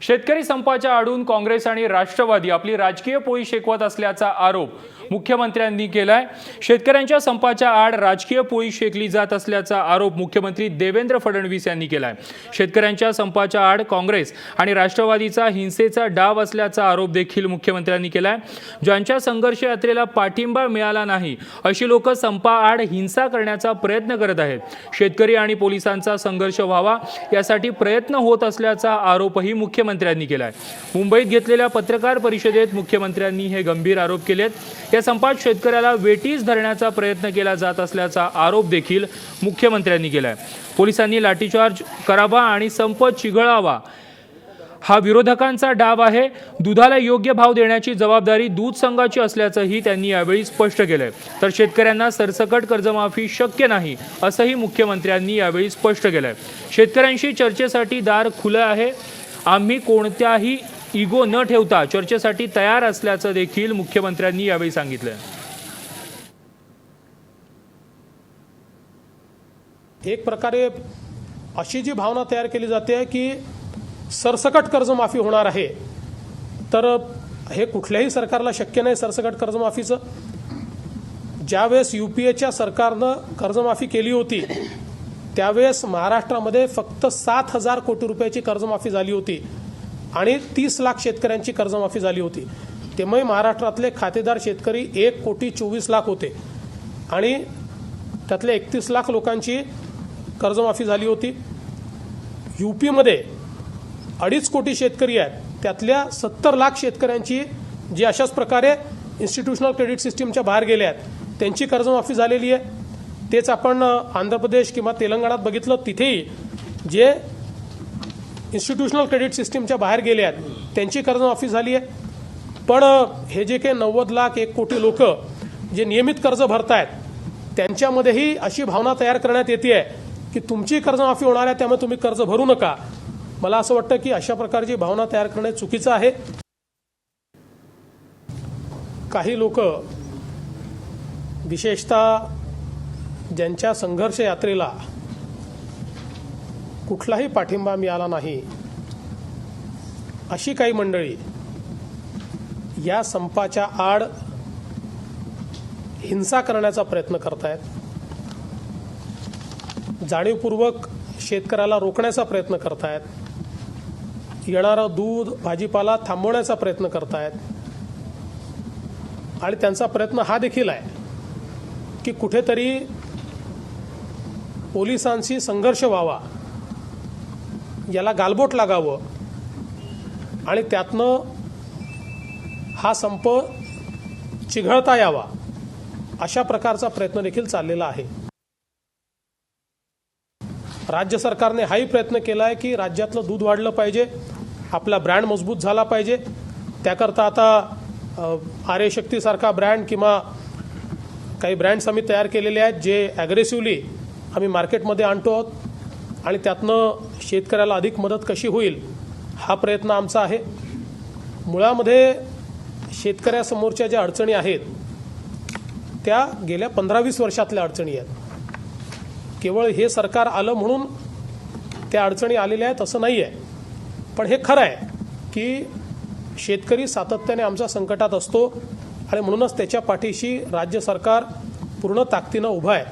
शेतकरी संपाच्या आडून काँग्रेस आणि राष्ट्रवादी आपली राजकीय पोळी शेकवत असल्याचा आरोप मुख्यमंत्र्यांनी केलाय. शेतकऱ्यांच्या संपाच्या आड राजकीय पोळी शेकली जात असल्याचा आरोप मुख्यमंत्री देवेंद्र फडणवीस यांनी केलाय. शेतकऱ्यांच्या संपाच्या आड काँग्रेस आणि राष्ट्रवादीचा हिंसेचा डाव असल्याचा आरोप देखील मुख्यमंत्र्यांनी केलाय. ज्यांच्या संघर्ष यात्रेला पाठिंबा मिळाला नाही अशी लोक संपाआड हिंसा करण्याचा प्रयत्न करत आहेत. शेतकरी आणि पोलिसांचा संघर्ष व्हावा यासाठी प्रयत्न होत असल्याचा आरोपही मुख्यमंत्र्यांनी केलाय. मुंबईत घेतलेल्या पत्रकार परिषदेत मुख्यमंत्र्यांनी हे गंभीर आरोप केलेत. या संपात शेतकऱ्याला वेटीस धरण्याचा प्रयत्न केला जात असल्याचा आरोप देखील मुख्यमंत्र्यांनी केलाय. पोलिसांनी लाठीचार्ज करावा आणि संप चिघळावा. हा विरोधकांचा डाव आहे. दुधाला योग्य भाव देण्याची जबाबदारी दूध संघाची असल्याचंही त्यांनी यावेळी स्पष्ट केलंय. तर शेतकऱ्यांना सरसकट कर्जमाफी शक्य नाही असंही मुख्यमंत्र्यांनी यावेळी स्पष्ट केलंय. शेतकऱ्यांशी चर्चेसाठी दार खुलं आहे. आम्ही कोणत्याही इगो न ठेवता चर्चेसाठी तयार असल्याचं देखील मुख्यमंत्र्यांनी यावेळी सांगितलं. एक प्रकारे अशी जी भावना तयार केली जाते की सरसकट कर्जमाफी होणार आहे तर हे कुठल्याही सरकारला शक्य नाही सरसकट कर्जमाफीचं. ज्यावेळेस यू पी एच्या सरकारनं कर्जमाफी केली होती त्यावेळेस महाराष्ट्रामध्ये फक्त सात हजार कोटी रुपयाची कर्जमाफी झाली होती आणि तीस लाख शेतकऱ्यांची कर्जमाफी झाली होती. त्यामुळे महाराष्ट्रातले खातेदार शेतकरी एक कोटी चोवीस लाख होते आणि त्यातले एकतीस लाख लोकांची कर्जमाफी झाली होती. यू पीमध्ये अडीच कोटी शेतकरी आहेत. त्यातल्या सत्तर लाख शेतकऱ्यांची जी अशाच प्रकारे इन्स्टिट्यूशनल क्रेडिट सिस्टीमच्या बाहेर गेल्या आहेत त्यांची कर्जमाफी झालेली आहे. तेच आपण आंध्र प्रदेश किंवा तेलंगणात बघितलं तिथेही जे इन्स्टिट्यूशनल क्रेडिट सिस्टीमच्या बाहेर गेले आहेत त्यांची कर्जमाफी झाली आहे. पण हे जे काही नव्वद लाख एक कोटी लोक जे नियमित कर्ज भरतायत त्यांच्यामध्येही अशी भावना तयार करण्यात येते आहे की तुमची कर्जमाफी होणार आहे त्यामुळे तुम्ही कर्ज भरू नका. मला असं वाटतं की अशा प्रकारची भावना तयार करणे चुकीचं आहे. काही लोक विशेषतः ज्यांच्या संघर्ष यात्रेला कुठलाही पाठिंबा मिळाला नाही अशी काही मंडळी या संपाच्या आड हिंसा करण्याचा प्रयत्न करतायत. जाणीवपूर्वक शेतकऱ्याला रोखण्याचा प्रयत्न करतायत. येणारं दूध भाजीपाला थांबवण्याचा प्रयत्न करतायत. आणि त्यांचा प्रयत्न हा देखील आहे की कुठेतरी पोलिसांशी संघर्ष व्हावा. याला गालबोट लागावं. आणि त्यातनं हा संप चिघळता यावा अशा प्रकारचा प्रयत्न देखील चाललेला आहे. राज्य सरकारने हाही प्रयत्न केला आहे की राज्यातलं दूध वाढलं पाहिजे आपला ब्रँड मजबूत झाला पाहिजे. त्याकरता आता आर्यशक्तीसारखा ब्रँड किंवा काही ब्रँड्स आम्ही तयार केलेले आहेत जे ॲग्रेसिव्हली आम्ही मार्केटमध्ये आणतो आहोत आणि त्यातनं शेतकऱ्याला अधिक मदत कशी होईल हा प्रयत्न आमचा आहे. मुळामध्ये शेतकऱ्यासमोरच्या ज्या अडचणी आहेत त्या गेल्या पंधरा वीस वर्षातल्या अडचणी आहेत. केवळ हे सरकार आलं म्हणून त्या अडचणी आलेल्या आहेत असं नाही आहे पण हे खरं आहे की शेतकरी सातत्याने आमच्या संकटात असतो आणि म्हणूनच त्याच्या पाठीशी राज्य सरकार पूर्ण ताकदीनं उभं आहे.